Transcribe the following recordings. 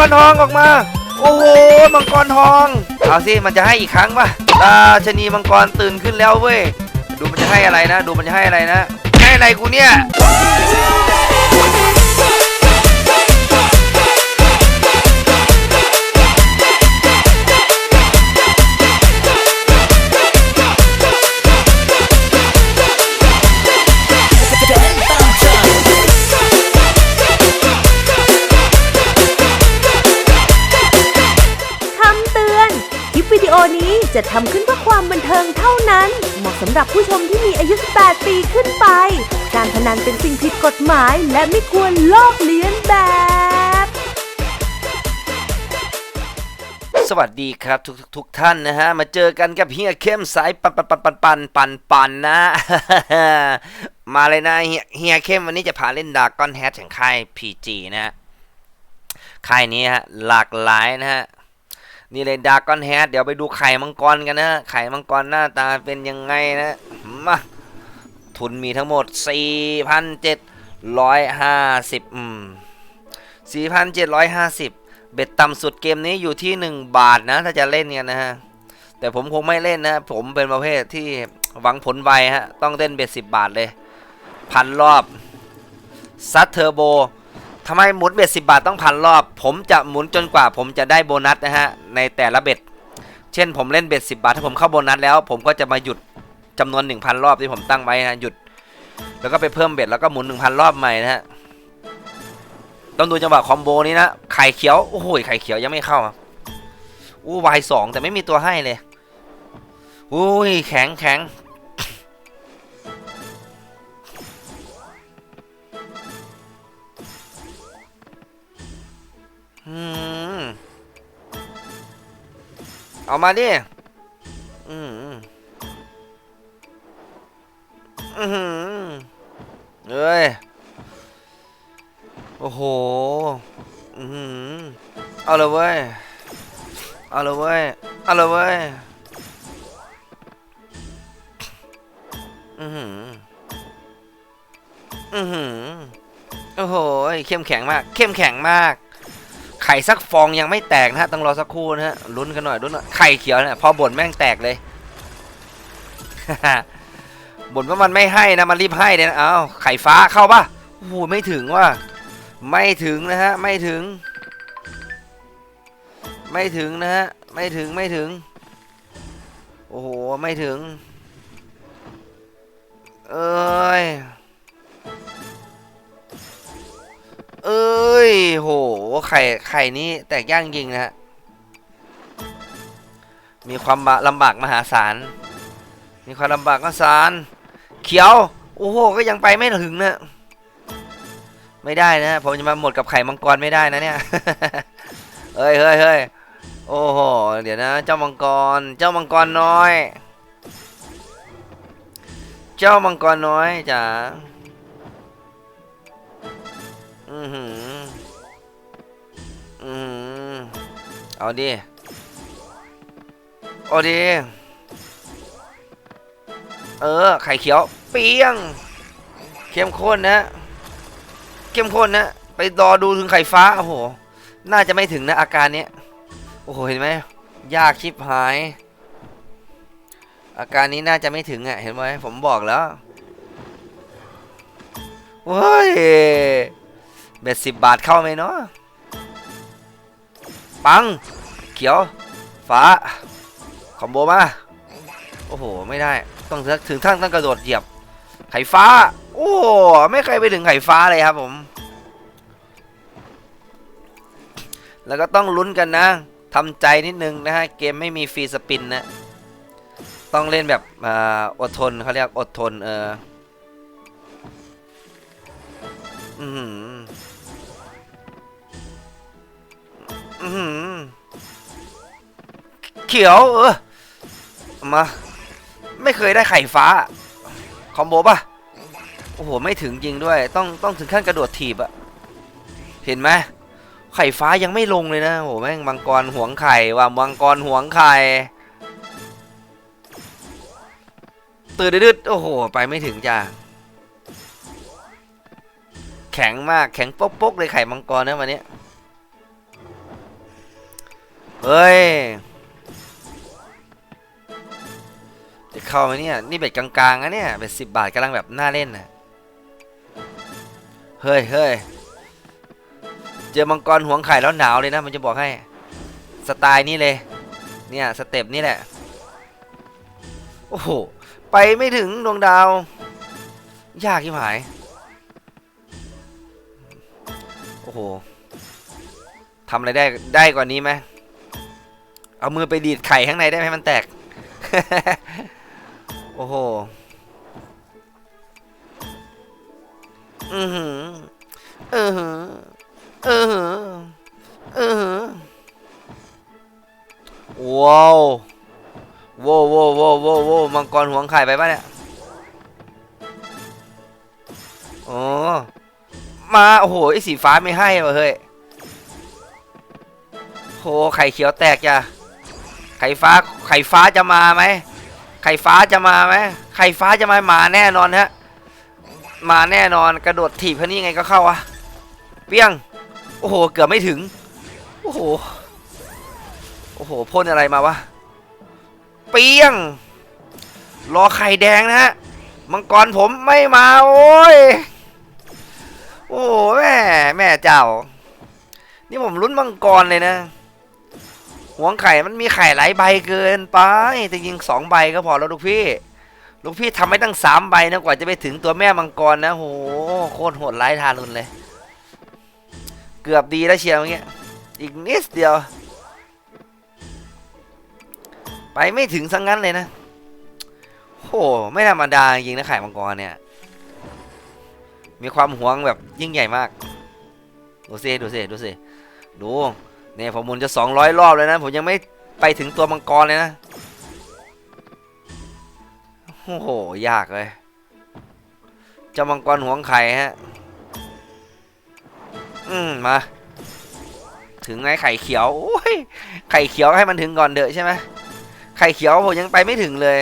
กรทองออกมา โอ้โห มังกรทอง เอาสิ มันจะให้อีกครั้งป่ะราชนีมังกรตื่นขึ้นแล้วเว้ย ดูมันจะให้อะไรนะ ดูมันจะให้อะไรนะ ให้อะไรกูเนี่ย วิดีโอนี้จะทำขึ้นเพื่อความบันเทิงเท่านั้น เหมาะสำหรับผู้ชมที่มีอายุ 18 ปีขึ้นไป การพนันเป็นสิ่งผิดกฎหมาย และไม่ควรลอกเลียนแบบ สวัสดีครับทุกทุกทุกท่านนะฮะ มาเจอกันกับเฮียเข้มสายปันปันปันปันปันปันปันนะ มาเลยนะเฮียเฮียเข้มวันนี้จะพาเล่นดากอนแฮทแห่งค่าย PG นะฮะค่ายนี้ฮะหลากหลายนะฮะ นี่เลยดากอนแฮทเดี๋ยวไปดูไข่มังกรกันนะฮะไข่มังกรหน้าตาเป็นยังไงนะมาทุนมีทั้งหมด 4,750อืม4,750 เบ็ดต่ำสุดเกมนี้อยู่ที่ 1 บาทนะ ถ้าจะเล่นกันนะฮะ แต่ผมคงไม่เล่นนะ ผมเป็นประเภทที่หวังผลไวฮะ ต้องเล่นเบ็ด 10 บาทเลย พันรอบซัดเทอร์โบ ทำไมหมุนเบ็ด10 บาทต้องพันรอบ ผมจะหมุนจนกว่า ผมจะได้โบนัสนะฮะในแต่ละเบ็ด เช่นผมเล่นเบ็ด10 บาท ถ้าผมเข้าโบนัสแล้ว ผมก็จะมาหยุดจำนวน 1,000 รอบที่ผมตั้งไว้นะหยุด แล้วก็ไปเพิ่มเบ็ดแล้วก็หมุน 1,000 รอบใหม่นะฮะต้องดูจังหวะคอมโบนี้นะไข่เขียวโอ้โหไข่เขียวยังไม่เข้าอู้วายสองแต่ไม่มีตัวให้เลยอุ้ยแข็งแข็ง เอามาดิ อืมอืมเอ้ย โอ้โห อือหือเอาเลยเว้ย เอาเลยเว้ย เอาเลยเว้ย อือหืออือหือโอ้โห เข้มแข็งมาก เข้มแข็งมาก ข่สักฟองยังไม่แตกนะฮะต้องรอสักครู่นะฮะลุ้นกันหน่อยลุ้นน่อยไข่เขียวเนี่ยพอบ่นแม่งแตกเลยบ่นว่ามันไม่ให้นะมันรีบให้เลยนะเอาไข่ฟ้าเข้าปะโอ้โหไม่ถึงว่ะไม่ถึงนะฮะไม่ถึง ไม่ถึงนะฮะไม่ถึงไม่ถึง โอ้โหไม่ถึง เอ้ย เอ้ย โห ไข่ ไข่นี้แตกย่างจริงนะฮะ มีความลำบากมหาศาล มีความลำบากมหาศาล เขียว โอ้โห ก็ยังไปไม่ถึงนะไม่ได้นะ ผมจะมาหมดกับไข่มังกรไม่ได้นะเนี่ย เฮ้ยเฮ้ยเฮ้ยโอ้โห เดี๋ยวนะ เจ้ามังกร เจ้ามังกรน้อย เจ้ามังกรน้อยจ๋า อือหืออือหือเอาดิ เอาดิ เออ ไข่เขียว เปียง เข้มข้นนะ เข้มข้นนะ ไปรอดูถึงไข่ฟ้า โอ้โห น่าจะไม่ถึงนะอาการเนี้ย โอ้โห เห็นไหม ยากชิบหาย อาการนี้น่าจะไม่ถึงอะ เห็นไหม ผมบอกแล้วเว้ย เบ็ดสิบบาทเข้าไหมเนาะปัง เขียว ฟ้า คอมโบมา โอ้โห ไม่ได้ ต้องถึงทั้งต้องกระโดดเหยียบ ไข่ฟ้า โอ้ ไม่เคยไปถึงไข่ฟ้าเลยครับผม แล้วก็ต้องลุ้นกันนะทำใจนิดนึงนะฮะ เกมไม่มีฟรีสปินนะ ต้องเล่นแบบออดทนเขาเรียกอดทนเอออือ เขียวเออมา ไม่เคยได้ไข่ฟ้า คอมโบป่ะ โอ้โห ไม่ถึงจริงด้วย ต้องต้องถึงขั้นกระโดดถีบอะเห็นไหมไข่ฟ้ายังไม่ลงเลยนะโอ้โหแม่งมังกรหวงไข่ว่ามังกรหวงไข่ตื่นดึดโอ้โห ไปไม่ถึงจ้าแข็งมากแข็งปกๆเลยไข่มังกรนะวันนี้ เฮ้ย จะเข้าไหมเนี่ย นี่เบ็ดกลางๆนะเนี่ย เบ็ดสิบบาทกำลังแบบน่าเล่นนะเฮ้ยเฮ้ยเจอมังกรหวงไข่แล้วหนาวเลยนะ มันจะบอกให้ สไตล์นี้เลย เนี่ย สเต็ปนี่แหละ โอ้โห ไปไม่ถึงดวงดาว ยากที่หาย โอ้โหทำอะไรได้ได้กว่านี้ไหม เอามือไปดีดไข่ข้างในได้ไหมมันแตก โอ้โห อือหือ เออหือ เออหือ เออหือ ว้าวโว้วโว้โว้วโว้โว้มังกรหวงไข่ไปปะเนี่ยโอ้มา โอ้โห ไอสีฟ้าไม่ให้ว่ะเฮ้ยโหไข่เขียวแตกจ้ะ ไข่ฟ้าไข่ฟ้าจะมาไหมไข่ฟ้าจะมาไหมไข่ฟ้าจะมามาแน่นอนฮะมาแน่นอนกระโดดถีบเขานี่ไงก็เข้าอะเปี้ยงโอ้โหเกือบไม่ถึงโอ้โหโอ้โหพ่นอะไรมาวะเปี้ยง รอไข่แดงนะฮะมังกรผมไม่มาโอ้ยโอ้แม่แม่เจ้า นี่ผมลุ้นมังกรเลยนะ วงไข่มันมีไข่หลายใบเกินไปแต่ยิงสองใบก็พอแล้วลูกพี่ ลูกพี่ทำให้ตั้งสามใบนะกว่าจะไปถึงตัวแม่มังกรนะโหโคตรโหดร้ายทารุณเลย เกือบดีแล้วเชียวเงี้ย อีกนิดเดียว ไปไม่ถึงสังงั้นเลยนะโหไม่ธรรมดาจริงนะไข่มังกรเนี่ย มีความหวงแบบยิ่งใหญ่มาก ดูสิดูสิดูสิดู เนี่ยผมหมุนจะ 200 รอบเลยนะ ผมยังไม่ไปถึงตัวมังกรเลยนะ โอ้โห ยากเลยเจ้ามังกรหวงไข่ฮะ อืมมา ถึงไงไข่เขียว โอ้ย ไข่เขียวให้มันถึงก่อนเดอะใช่ไหมไข่เขียวผมยังไปไม่ถึงเลย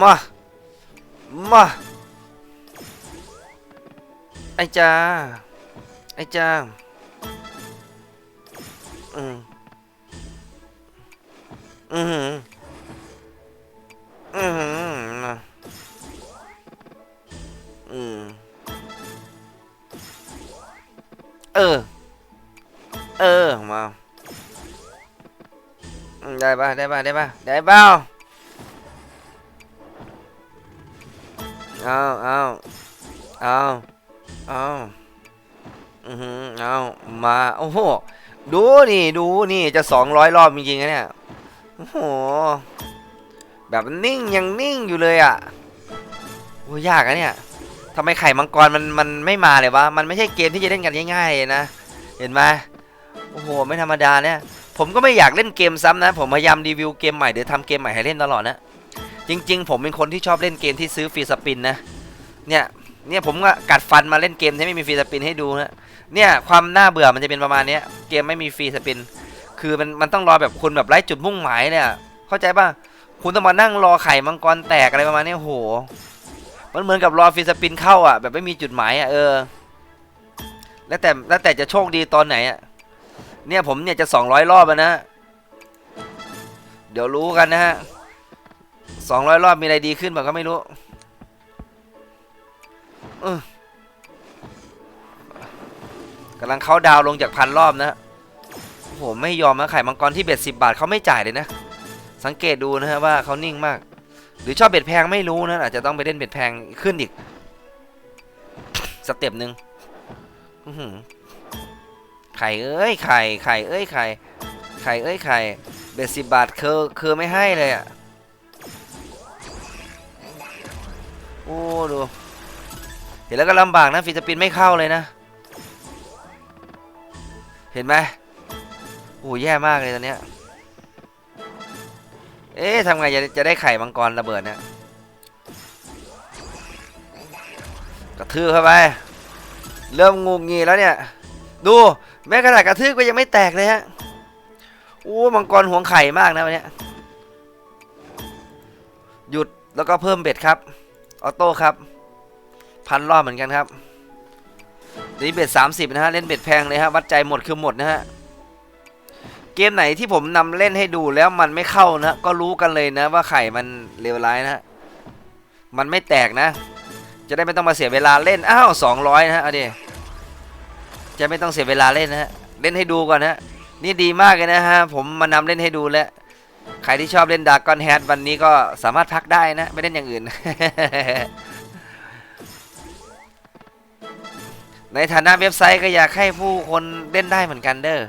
มามาไอจ้าไอจ้าอืมอืมอืมนะอื เอาเอาเอาเอาอือหือเอามา โอ้โห ดูนี่ ดูนี่ จะสองร้อยรอบจริงๆนะเนี่ย โอ้โห แบบนิ่งยังนิ่งอยู่เลยอะ โอ้ยากอะเนี่ยทำไมไข่มังกรมันมันไม่มาเลยวะ มันไม่ใช่เกมที่จะเล่นกันง่ายๆเลยนะ เห็นไหมโอ้โห ไม่ธรรมดาเนี่ย ผมก็ไม่อยากเล่นเกมซ้ำนะ ผมพยายามรีวิวเกมใหม่หรือทำเกมใหม่ให้เล่นตลอดนะ จริง ๆ ผมเป็นคนที่ชอบเล่นเกมที่ซื้อฟรีสปินนะ เนี่ย เนี่ยผมก็กัดฟันมาเล่นเกมที่ไม่มีฟรีสปินให้ดูนะเนี่ยความน่าเบื่อมันจะเป็นประมาณนี้เกมไม่มีฟรีสปิน คือมันมันต้องรอแบบคุณแบบไร้จุดมุ่งหมายเนี่ย เข้าใจป่ะ คุณต้องมานั่งรอไข่มังกรแตกอะไรประมาณนี้โห มันเหมือนกับรอฟรีสปินเข้าอะ แบบไม่มีจุดหมายอะเออ แล้วแต่แล้วแต่จะโชคดีตอนไหนอะ เนี่ยผมเนี่ยจะสองร้อยรอบนะ เดี๋ยวรู้กันนะฮะ สองร้อยรอบมีอะไรดีขึ้นบ้างก็ไม่รู้เออกำลังเข้าดาวลงจากพันรอบนะโอ้โหไม่ยอมนะไข่มังกรที่เบ็ดสิบาทเขาไม่จ่ายเลยนะ สังเกตดูนะฮะว่าเขานิ่งมาก หรือชอบเบ็ดแพงไม่รู้นะอาจจะต้องไปเล่นเบ็ดแพงขึ้นอีก สเต็ปหนึ่งไข่เอ้ยไข่ไข่เอ้ยไข่ไข่เอ้ยไข่เบ็ดสิบบาทคือคือไม่ให้เลยอะ โอ้ดูเห็นแล้วก็ลำบากนะฟิลิปปินไม่เข้าเลยนะ เห็นไหมโอ้แย่มากเลยตอนเนี้ยเอ๊ะทำไงจะจะได้ไข่มังกรระเบิดเนี่ยกระทืบเข้าไป เริ่มงูงีแล้วเนี่ย ดูแม้กระดาษกระทืบก็ยังไม่แตกเลยฮะโอ้มังกรห่วงไข่มากนะวันนี้หยุดแล้วก็เพิ่มเบ็ดครับ ออโต้ครับ พันรอบเหมือนกันครับนี่เบ็ดสามสิบนะฮะ เล่นเบ็ดแพงเลยฮะ วัดใจหมดคือหมดนะฮะ เกมไหนที่ผมนำเล่นให้ดูแล้วมันไม่เข้านะ ก็รู้กันเลยนะว่าไข่มันเลวร้ายนะฮะมันไม่แตกนะ จะได้ไม่ต้องมาเสียเวลาเล่น อ้าวสองร้อยนะฮะเอาดิจะไม่ต้องเสียเวลาเล่นนะฮะ เล่นให้ดูก่อนนะฮะนี่ดีมากเลยนะฮะ ผมมานำเล่นให้ดูแล้ว ใครที่ชอบเล่นดากอนแฮดวันนี้ก็สามารถพักได้นะไม่เล่นอย่างอื่น ในฐานะเว็บไซต์ก็อยากให้ผู้คนเล่นได้เหมือนกันเด้อ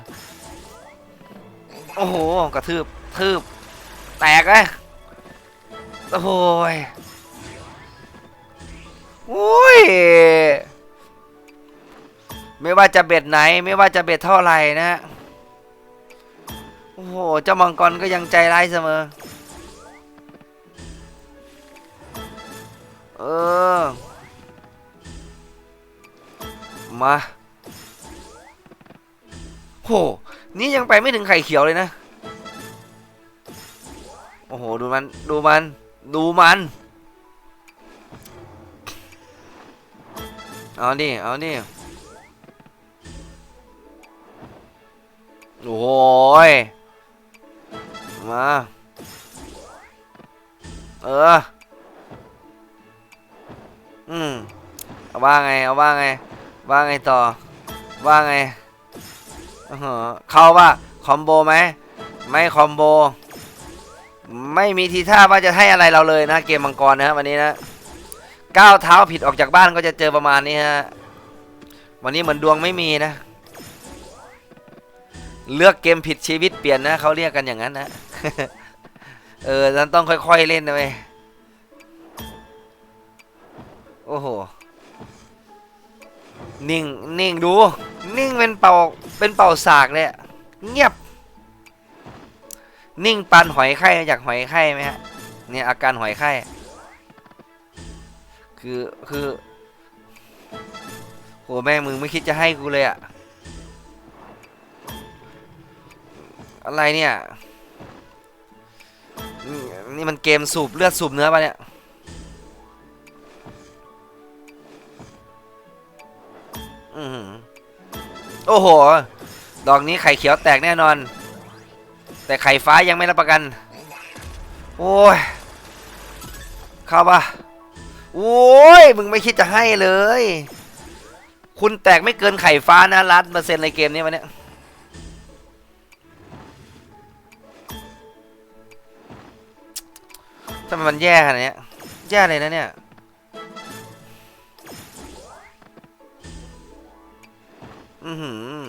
โอ้โหกระทืบทืบ แตกเลยโอ้โหยโอ้ยไม่ว่าจะเบ็ดไหน ไม่ว่าจะเบ็ดเท่าไหร่นะฮะ หเจ้ามังกรก็ยังใจร้ายเสมอ เออ มา โห นี่ยังไปไม่ถึงไข่เขียวเลยนะ โอ้โห ดูมัน ดูมัน ดูมัน เอาดิ เอาดิโอ้ย มา เออ อืมเอาว่าไง เอาว่าไง ว่าไงต่อ ว่าไงอื้ออเข้าว่าคอมโบไหม ไม่คอมโบ ไม่มีทีท่าว่าจะให้อะไรเราเลยนะ เกมมังกรนะวันนี้นะก้าวเท้าผิดออกจากบ้านก็จะเจอประมาณนี้ฮะ วันนี้เหมือนดวงไม่มีนะ เลือกเกมผิดชีวิตเปลี่ยนนะเขาเรียกกันอย่างนั้นนะ เออฉันต้องค่อยๆเล่นนะเว้ยโอ้โห นิ่ง นิ่งดู นิ่งเป็นเป่า เป็นเป่าสากเลยเงียบ นิ่งปันหอยไข่อยากหอยไข่ไหมฮะ เนี่ยอาการหอยไข่ คือ คือโหแม่งมึงไม่คิดจะให้กูเลยอะอะไรเนี่ย นี่นี่มันเกมสูบเลือดสูบเนื้อปะเนี่ยอือหือโอ้โห ดอกนี้ไข่เขียวแตกแน่นอน แต่ไข่ฟ้ายังไม่รับประกัน โอ้ย เข้าปะโอ้ย มึงไม่คิดจะให้เลย คุณแตกไม่เกินไข่ฟ้านะล้านเปอร์เซ็นต์ในเกมนี้วันเนี้ย ทำไมมันแย่ขนาดนี้แย่เลยนะเนี่ย อือหือ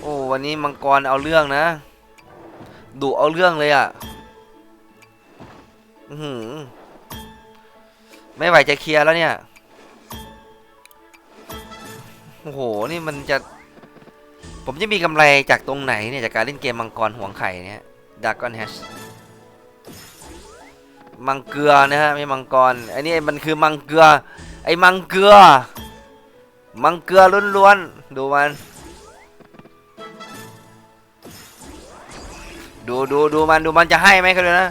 โอ้ วันนี้มังกรเอาเรื่องนะ ดุเอาเรื่องเลยอะ่ะ อือหือ ไม่ไหวจะเคลียร์แล้วเนี่ย โอ้โห นี่มันจะ ผมจะมีกำไรจากตรงไหนเนี่ย จากการเล่นเกมมังกรห่วงไข่เนี่ยดากอนแฮช มังเกลือนะฮะไม่มังกรอันนี้มันคือมังเกลือ ไอ้มังเกลือ มังเกลือล้วนๆดูมัน ดูดูดูมันดูมันจะให้ไหมครับเลยนะ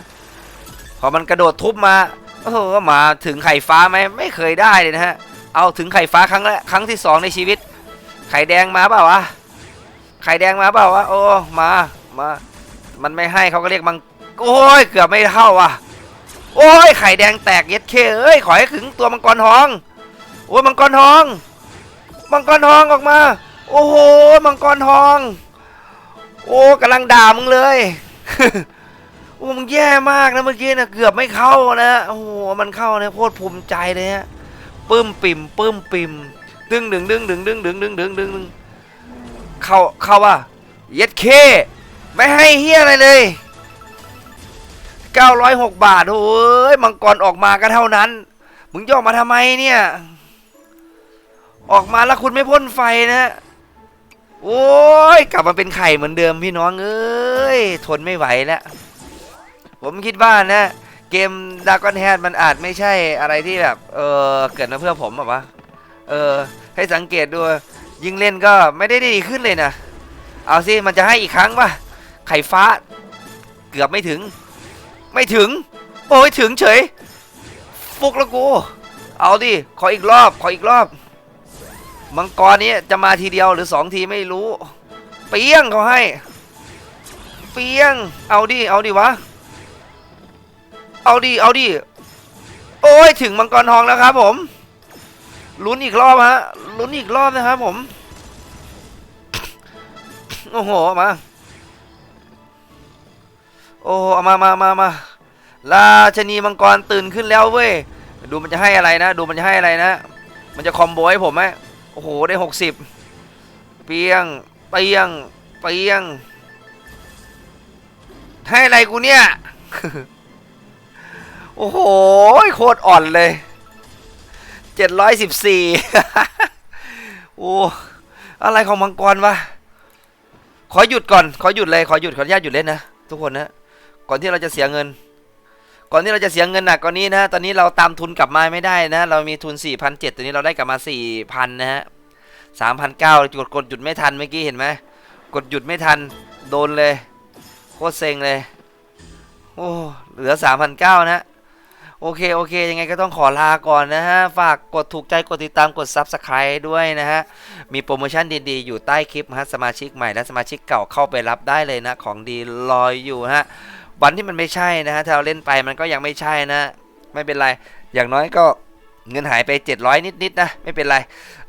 พอมันกระโดดทุบมาโอ้โหมาถึงไข่ฟ้าไหมไม่เคยได้เลยนะฮะเอาถึงไข่ฟ้าครั้งแรกครั้งที่สองในชีวิต ไข่แดงมาเปล่าวะไข่แดงมาเปล่าวะโอ้มามามันไม่ให้เขาก็เรียกมังโอ้ยเกือบไม่เท่าว่ะ โอ้ยไข่แดงแตกเย็ดเคเอ้ยขอให้ถึงตัวมังกรทอง โอ้ยมังกรทอง มังกรทองออกมา โอ้โหมังกรทอง โอ้กำลังด่ามึงเลยโอ้มึงแย่มากนะเมื่อกี้นะเกือบไม่เข้านะโอ้โหมันเข้านะโคตรภูมิใจเลยฮะปื้มปิ่มปื้มปิ่มดึงดึงดึงดึงดึงดึงดึงดึงดึงดึงเข้าเข้าว่าเย็ดเค ไม่ให้เฮียอะไรเลย 906 บาทโอ้ยมังกรออกมาก็เท่านั้น มึงย่อมาทำไมเนี่ย ออกมาแล้วคุณไม่พ่นไฟนะ โอ้ยกลับมาเป็นไข่เหมือนเดิมพี่น้องเอ้ยทนไม่ไหวแล้วผมคิดว่านะ เกมดากอนแฮดมันอาจไม่ใช่อะไรที่แบบ เออเกิดมาเพื่อผมแบบว่าเออ ให้สังเกตดูยิงเล่นก็ไม่ได้ดีขึ้นเลยนะ เอาสิ มันจะให้อีกครั้งปะไข่ฟ้า เกือบไม่ถึง ไม่ถึง โอ้ยถึงเฉย ฟุกแล้วกู เอาดิ ขออีกรอบ ขออีกรอบ มังกรนี้จะมาทีเดียวหรือสองทีไม่รู้ เปี้ยงเขาให้ เปี้ยง เอาดิ เอาดิวะ เอาดิ เอาดิ โอ้ยถึงมังกรทองแล้วครับผม ลุ้นอีกรอบฮะ ลุ้นอีกรอบนะครับผม โอ้โห มา โอ้เอามามามามาราชนีมังกรตื่นขึ้นแล้วเว้ย ดูมันจะให้อะไรนะ ดูมันจะให้อะไรนะ มันจะคอมโบให้ผมไหมโอ้โห ได้หกสิบเปียง เปียง เปียง ให้อะไรกูเนี่ย โอ้โห โคตรอ่อนเลยเจ็ดร้อยสิบสี่โอ้ อะไรของมังกรวะ ขอหยุดก่อน ขอหยุดเลย ขอหยุด ขออนุญาตหยุดเล่นนะ ทุกคนนะ ก่อนที่เราจะเสียเงิน ก่อนที่เราจะเสียเงินหนักกว่านี้นะตอนนี้เราตามทุนกลับมาไม่ได้นะ เรามีทุน 4,700ตอนนี้เราได้กลับมา 4,000 นะฮะ3,900กดกดหยุดไม่ทันเมื่อกี้เห็นไหมกดหยุดไม่ทันโดนเลย โคตรเซ็งเลย โอ้เหลือ 3,900 นะโอเค โอเค ยังไงก็ต้องขอลาก่อนนะฮะ ฝากกดถูกใจ กดติดตาม กด Subscribe ด้วยนะฮะ มีโปรโมชั่นดีๆ อยู่ใต้คลิปฮะ สมาชิกใหม่และสมาชิกเก่าเข้าไปรับได้เลยนะ ของดีรอยอยู่ฮะ วันที่มันไม่ใช่นะฮะถ้าเราเล่นไปมันก็ยังไม่ใช่นะ ไม่เป็นไร อย่างน้อยก็เงินหายไป 700 นิดๆนะ ไม่เป็นไร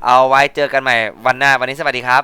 เอาไว้เจอกันใหม่วันหน้าวันนี้สวัสดีครับ